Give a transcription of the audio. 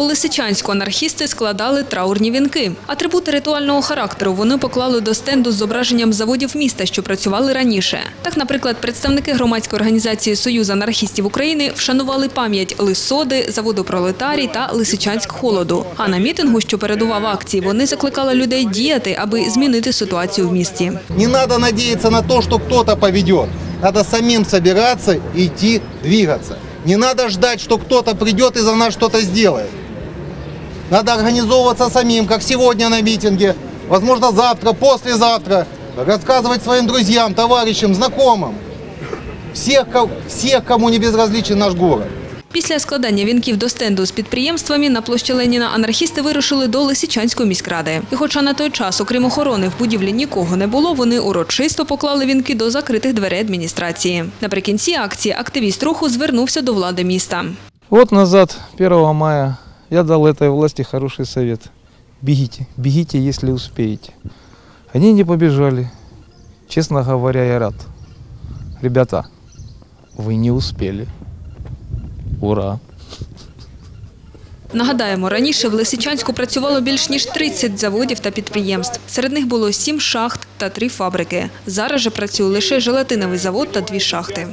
У Лисичанську анархісти складали траурні вінки. Атрибути ритуального характеру вони поклали до стенду з зображенням заводів міста, що працювали раніше. Так, наприклад, представники громадської організації Союз анархістів України вшанували пам'ять Лисоди, заводу Пролетарій та Лисичанськ холоду. А на мітингу, що передував акції, вони закликали людей діяти, аби змінити ситуацію в місті. Не надо надеяться на то, что кто-то поведет. Надо самим собираться, идти, двигаться. Не надо ждать, что кто-то придет и за нас что-то сделает. Надо организовываться самим, как сегодня на митинге. Возможно, завтра, послезавтра. Рассказывать своим друзьям, товарищам, знакомым. Всех, ко- всех, кому не безразличен наш город. Після складання вінків до стенду з підприємствами на площі Леніна анархісти вирушили до Лисичанської міськради. І хоча на той час, окрім охорони, в будівлі нікого не було, вони урочисто поклали вінки до закритих дверей адміністрації. Наприкінці акції активіст руху звернувся до влади міста. Вот назад, 1 мая, я дал этой власти хороший совет. Бегите, бегите, если успеете. Они не побежали. Честно говоря, я рад. Ребята, вы не успели. Ура! Нагадаємо, раніше в Лисичанську працювало більш ніж 30 заводів та підприємств. Серед них було 7 шахт та 3 фабрики. Зараз же працює лише желатиновий завод та дві шахти.